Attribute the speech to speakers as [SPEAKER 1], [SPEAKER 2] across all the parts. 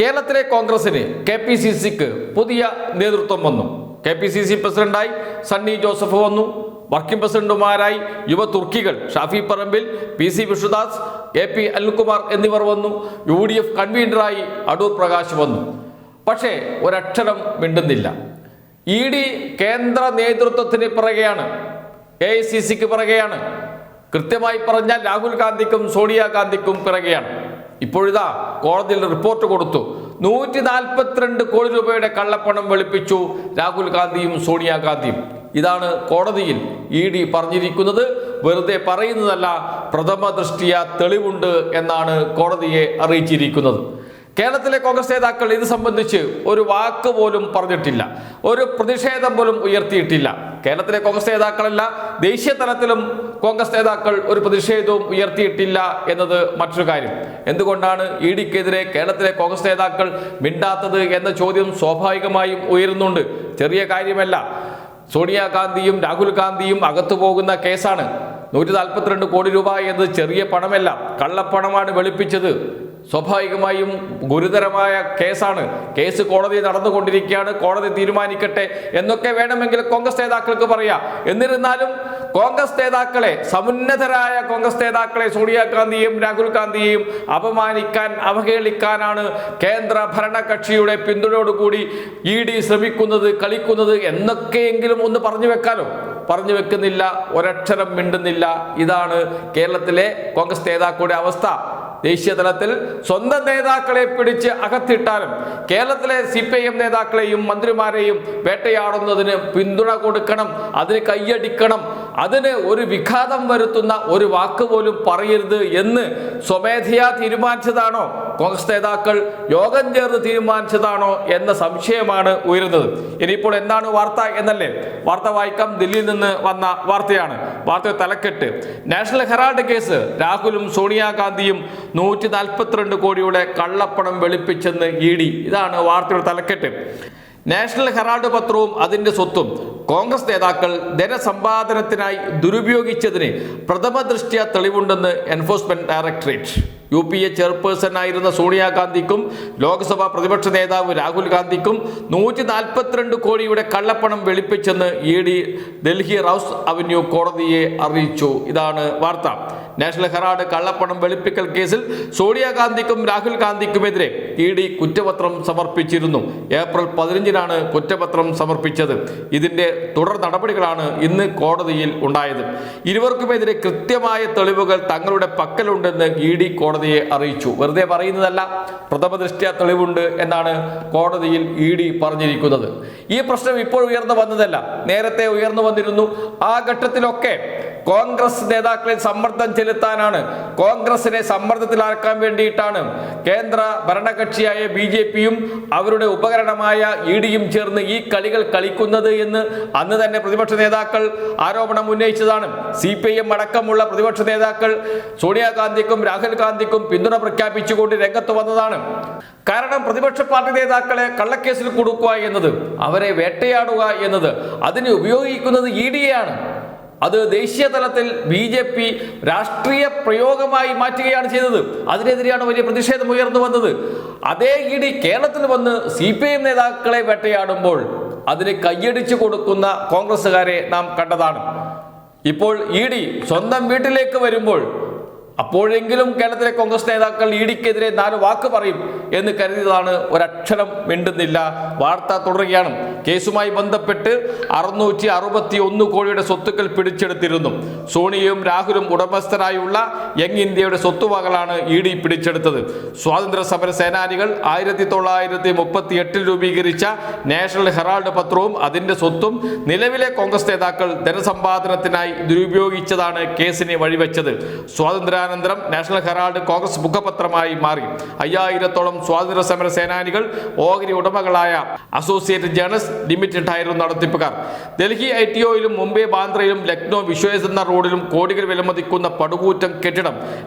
[SPEAKER 1] കേരളത്തിലെ കോൺഗ്രസിന് K P C സിക്ക് പുതിയ നേതൃത്വം വന്നു. കെ പി സി സി പ്രസിഡന്റായി സണ്ണി ജോസഫ് വന്നു. വർക്കിംഗ് പ്രസിഡന്റുമാരായി യുവ തുർക്കികൾ Shafi Parambil P C Vishnudas K P Anilkumar എന്നിവർ വന്നു. യു ഡി എഫ് കൺവീനറായി അടൂർ പ്രകാശ് വന്നു. പക്ഷേ ഒരക്ഷരം മിണ്ടുന്നില്ല. ഇ ഡി കേന്ദ്ര നേതൃത്വത്തിന് പിറകെയാണ് എ ഐ സി സിക്ക് പിറകെയാണ്. കൃത്യമായി പറഞ്ഞാൽ രാഹുൽ ഗാന്ധിക്കും സോണിയാഗാന്ധിക്കും പിറകെയാണ്. ഇപ്പോഴിതാ കോടതിയിൽ റിപ്പോർട്ട് കൊടുത്തു. നൂറ്റി നാൽപ്പത്തിരണ്ട് കോടി രൂപയുടെ കള്ളപ്പണം വെളുപ്പിച്ചു രാഹുൽ ഗാന്ധിയും സോണിയാഗാന്ധിയും ഇതാണ് കോടതിയിൽ ഇ ഡി പറഞ്ഞിരിക്കുന്നത്. വെറുതെ പറയുന്നതല്ല പ്രഥമ ദൃഷ്ടിയ തെളിവുണ്ട് എന്നാണ് കോടതിയെ അറിയിച്ചിരിക്കുന്നത്. കേരളത്തിലെ കോൺഗ്രസ് നേതാക്കൾ ഇത് സംബന്ധിച്ച് ഒരു വാക്ക് പോലും പറഞ്ഞിട്ടില്ല. ഒരു പ്രതിഷേധം പോലും ഉയർത്തിയിട്ടില്ല. കേരളത്തിലെ കോൺഗ്രസ് നേതാക്കളല്ല ദേശീയ തലത്തിലും കോൺഗ്രസ് നേതാക്കൾ ഒരു പ്രതിഷേധവും ഉയർത്തിയിട്ടില്ല എന്നത് മറ്റൊരു കാര്യം. എന്തുകൊണ്ടാണ് ഇ ഡിക്കെതിരെ കേരളത്തിലെ കോൺഗ്രസ് നേതാക്കൾ മിണ്ടാത്തത് എന്ന ചോദ്യം സ്വാഭാവികമായും ഉയരുന്നുണ്ട്. ചെറിയ കാര്യമല്ല. സോണിയാഗാന്ധിയും രാഹുൽ ഗാന്ധിയും അകത്തു പോകുന്ന കേസാണ്. നൂറ്റി നാൽപ്പത്തിരണ്ട് കോടി രൂപ എന്നത് ചെറിയ പണമല്ല. കള്ളപ്പണമാണ് വെളുപ്പിച്ചത്. സ്വാഭാവികമായും ഗുരുതരമായ കേസാണ്. കേസ് കോടതി നടന്നുകൊണ്ടിരിക്കുകയാണ്. കോടതി തീരുമാനിക്കട്ടെ എന്നൊക്കെ വേണമെങ്കിൽ കോൺഗ്രസ് നേതാക്കൾക്ക് പറയാം. എന്നിരുന്നാലും കോൺഗ്രസ് നേതാക്കളെ സമുന്നതരായ കോൺഗ്രസ് നേതാക്കളെ സോണിയാഗാന്ധിയെയും രാഹുൽ ഗാന്ധിയെയും അപമാനിക്കാൻ അവഹേളിക്കാനാണ് കേന്ദ്ര ഭരണകക്ഷിയുടെ പിന്തുണയോടുകൂടി ഇ ഡി ശ്രമിക്കുന്നത് കളിക്കുന്നത് എന്നൊക്കെയെങ്കിലും ഒന്ന് പറഞ്ഞു വെക്കാലോ? പറഞ്ഞു വെക്കുന്നില്ല ഒരക്ഷരം മിണ്ടുന്നില്ല. ഇതാണ് കേരളത്തിലെ കോൺഗ്രസ് നേതാക്കളുടെ അവസ്ഥ. ദേശീയ തലത്തിൽ സ്വന്തം നേതാക്കളെ പിടിച്ച് അകത്തിട്ടാലും കേരളത്തിലെ സി പി ഐ എം നേതാക്കളെയും മന്ത്രിമാരെയും വേട്ടയാടുന്നതിന് പിന്തുണ കൊടുക്കണം അതിന് കൈയടിക്കണം അതിന് ഒരു വിഘാതം വരുത്തുന്ന ഒരു വാക്ക് പോലും പറയരുത് എന്ന് സ്വമേധയാ തീരുമാനിച്ചതാണോ? കോൺഗ്രസ് നേതാക്കൾ യോഗം ചേർന്ന് തീരുമാനിച്ചതാണോ എന്ന സംശയമാണ് ഉയരുന്നത്. ഇനിയിപ്പോൾ എന്താണ് വാർത്ത എന്നല്ലേ? വാർത്ത വായിക്കാം ദില്ലിയിൽ നിന്ന് വന്ന വാർത്തയാണ്. വാർത്ത തലക്കെട്ട്. നാഷണൽ ഹെറാൾഡ് കേസ് രാഹുലും സോണിയാഗാന്ധിയും നൂറ്റി നാൽപ്പത്തിരണ്ട് കോടിയുടെ കള്ളപ്പണം വെളുപ്പിച്ചെന്ന് ഇ ഡി. ഇതാണ് വാർത്തയുടെ തലക്കെട്ട്. നാഷണൽ ഹെറാൾഡ് പത്രവും അതിന്റെ സ്വത്തും. കോൺഗ്രസ് നേതാക്കൾ ധനസമ്പാദനത്തിനായി ദുരുപയോഗിച്ചതിന് പ്രഥമ ദൃഷ്ട്യ തെളിവുണ്ടെന്ന് enforcement directorate. U P A chairperson ആയിരുന്ന സോണിയാഗാന്ധിക്കും ലോക്സഭാ പ്രതിപക്ഷ നേതാവ് രാഹുൽ ഗാന്ധിക്കും നൂറ്റി നാൽപ്പത്തിരണ്ട് കോടിയുടെ കള്ളപ്പണം വെളുപ്പിച്ചെന്ന് E D Delhi Rouse Avenue കോടതിയെ അറിയിച്ചു. ഇതാണ് വാർത്ത. നാഷണൽ ഹെറാഡ് കള്ളപ്പണം വെളുപ്പിക്കൽ കേസിൽ സോണിയാഗാന്ധിക്കും രാഹുൽ ഗാന്ധിക്കുമെതിരെ ഇ ഡി കുറ്റപത്രം സമർപ്പിച്ചിരുന്നു. ഏപ്രിൽ പതിനഞ്ചിനാണ് കുറ്റപത്രം സമർപ്പിച്ചത്. ഇതിന്റെ തുടർ നടപടികളാണ് ഇന്ന് കോടതിയിൽ ഉണ്ടായത്. ഇരുവർക്കുമെതിരെ കൃത്യമായ തെളിവുകൾ തങ്ങളുടെ പക്കലുണ്ടെന്ന് ഇ ഡി കോടതിയെ അറിയിച്ചു. വെറുതെ പറയുന്നതല്ല പ്രഥമ ദൃഷ്ട്യാ തെളിവുണ്ട് എന്നാണ് കോടതിയിൽ ഇ ഡി പറഞ്ഞിരിക്കുന്നത്. ഈ പ്രശ്നം ഇപ്പോൾ ഉയർന്നു വന്നതല്ല നേരത്തെ ഉയർന്നു വന്നിരുന്നു. ആ ഘട്ടത്തിലൊക്കെ കോൺഗ്രസ് നേതാക്കളിൽ സമ്മർദ്ദം ചെലുത്താനാണ്. കോൺഗ്രസിനെ സമ്മർദ്ദത്തിലാക്കാൻ വേണ്ടിയിട്ടാണ് കേന്ദ്ര ഭരണകക്ഷിയായ ബി ജെ പിയും അവരുടെ ഉപകരണമായ ഇ ഡിയും ചേർന്ന് ഈ കളികൾ കളിക്കുന്നത് എന്ന് അന്ന് തന്നെ പ്രതിപക്ഷ നേതാക്കൾ ആരോപണം ഉന്നയിച്ചതാണ്. സി പി എം അടക്കമുള്ള പ്രതിപക്ഷ നേതാക്കൾ സോണിയാഗാന്ധിക്കും രാഹുൽ ഗാന്ധിക്കും പിന്തുണ പ്രഖ്യാപിച്ചുകൊണ്ട് രംഗത്ത് വന്നതാണ്. കാരണം പ്രതിപക്ഷ പാർട്ടി നേതാക്കളെ കള്ളക്കേസിൽ കൊടുക്കുക എന്നത് അവരെ വേട്ടയാടുക എന്നത് അതിന് ഉപയോഗിക്കുന്നത് ഇ ഡിയെയാണ്. അത് ദേശീയ തലത്തിൽ ബി ജെ പി രാഷ്ട്രീയ പ്രയോഗമായി മാറ്റുകയാണ് ചെയ്തത്. അതിനെതിരെയാണ് വലിയ പ്രതിഷേധം ഉയർന്നു വന്നത്. അതേ ഇ ഡി കേരളത്തിൽ വന്ന് സി പി എം നേതാക്കളെ വേട്ടയാടുമ്പോൾ അതിന് കയ്യടിച്ചു കൊടുക്കുന്ന കോൺഗ്രസ്സുകാരെ നാം കണ്ടതാണ്. ഇപ്പോൾ ഇ ഡി സ്വന്തം വീട്ടിലേക്ക് വരുമ്പോൾ അപ്പോഴെങ്കിലും കേരളത്തിലെ കോൺഗ്രസ് നേതാക്കൾ ഇ ഡിക്കെതിരെ നാല് വാക്ക് പറയും എന്ന് കരുതിയതാണ് ഒരക്ഷരം മിണ്ടുന്നില്ല. വാർത്ത തുടരുകയാണ്. കേസുമായി ബന്ധപ്പെട്ട് അറുന്നൂറ്റി അറുപത്തി ഒന്ന് കോടിയുടെ സ്വത്തുക്കൾ പിടിച്ചെടുത്തിരുന്നു. സോണിയയും രാഹുലും ഉടമസ്ഥരായുള്ള യങ് ഇന്ത്യയുടെ സ്വത്തുവകളാണ് ഇ ഡി പിടിച്ചെടുത്തത്. സ്വാതന്ത്ര്യ സമര സേനാനികൾ ആയിരത്തി തൊള്ളായിരത്തി മുപ്പത്തി എട്ടിൽ രൂപീകരിച്ച നാഷണൽ ഹെറാൾഡ് പത്രവും അതിന്റെ സ്വത്തും നിലവിലെ കോൺഗ്രസ് നേതാക്കൾ ധനസമ്പാദനത്തിനായി ദുരുപയോഗിച്ചതാണ് കേസിനെ വഴിവെച്ചത്. സ്വാതന്ത്ര്യാനന്തരം നാഷണൽ ഹെറാൾഡ് കോൺഗ്രസ് മുഖപത്രമായി മാറി. അയ്യായിരത്തോളം സ്വാതന്ത്ര്യ സമര സേനാനികൾ ഓഹരി ഉടമകളായ അസോസിയേറ്റ് ജേണൽസ് ലിമിറ്റഡ് ആയിരുന്നു നടത്തിപ്പുകാർ. ഡൽഹി ഐ ടി ഒയിലും മുംബൈ ബാന്ദ്രയിലും ലക്നോ വിശ്വേശ്വര റോഡിലും കോടികൾ വിലമതിക്കുന്ന പടുകൂറ്റം കെട്ടിടം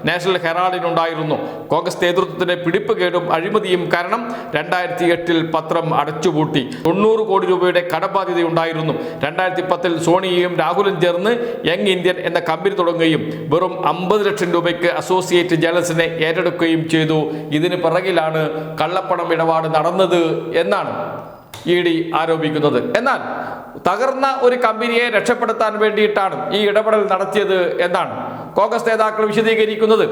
[SPEAKER 1] നാഷണൽ ഹെറാൾഡിനുണ്ടായിരുന്നു. കോൺഗ്രസ് നേതൃത്വത്തിന്റെ പിടിപ്പുകേടും അഴിമതിയും കാരണം രണ്ടായിരത്തി എട്ടിൽ പത്രം അടച്ചുപൂട്ടി. തൊണ്ണൂറ് കോടി രൂപയുടെ കടബാധ്യതയുണ്ടായിരുന്നു. രണ്ടായിരത്തി പത്തിൽ സോണിയയും രാഹുലും ചേർന്ന് യങ് ഇന്ത്യൻ എന്ന കമ്പനി തുടങ്ങുകയും വെറും അമ്പത് ലക്ഷം രൂപയ്ക്ക് അസോസിയേറ്റ് ജേണൽസിനെ ഏറ്റെടുക്കുകയും ചെയ്തു. ഇതിന് പിറകിലാണ് കള്ളപ്പണം ഇടപാട് നടന്നത് എന്നാണ് ഇ ഡി ആരോപിക്കുന്നത്. എന്നാൽ തകർന്ന ഒരു കമ്പനിയെ രക്ഷപ്പെടുത്താൻ വേണ്ടിയിട്ടാണ് ഈ ഇടപെടൽ നടത്തിയത് എന്നാണ് കോൺഗ്രസ് നേതാക്കൾ വിശദീകരിക്കുന്നത്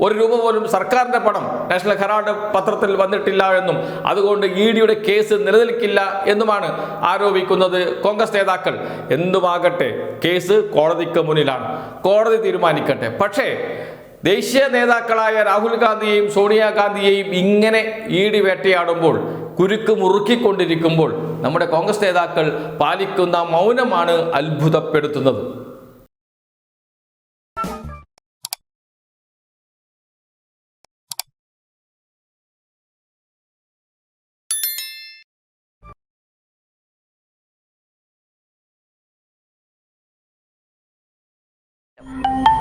[SPEAKER 1] ഒരു രൂപ പോലും സർക്കാരിന്റെ പണം നാഷണൽ ഹെറാൾഡ് പത്രത്തിൽ വന്നിട്ടില്ല എന്നും അതുകൊണ്ട് ഇ ഡിയുടെ കേസ് നിലനിൽക്കില്ല എന്നുമാണ് ആരോപിക്കുന്നത് കോൺഗ്രസ് നേതാക്കൾ. എന്തുമാകട്ടെ കേസ് കോടതിക്ക് മുന്നിലാണ്. കോടതി തീരുമാനിക്കട്ടെ. പക്ഷേ ദേശീയ നേതാക്കളായ രാഹുൽ ഗാന്ധിയെയും സോണിയാഗാന്ധിയെയും ഇങ്ങനെ ഈടി വേട്ടയാടുമ്പോൾ കുരുക്ക് മുറുക്കിക്കൊണ്ടിരിക്കുമ്പോൾ നമ്മുടെ കോൺഗ്രസ് നേതാക്കൾ പാലിക്കുന്ന മൗനമാണ് അത്ഭുതപ്പെടുത്തുന്നത്. you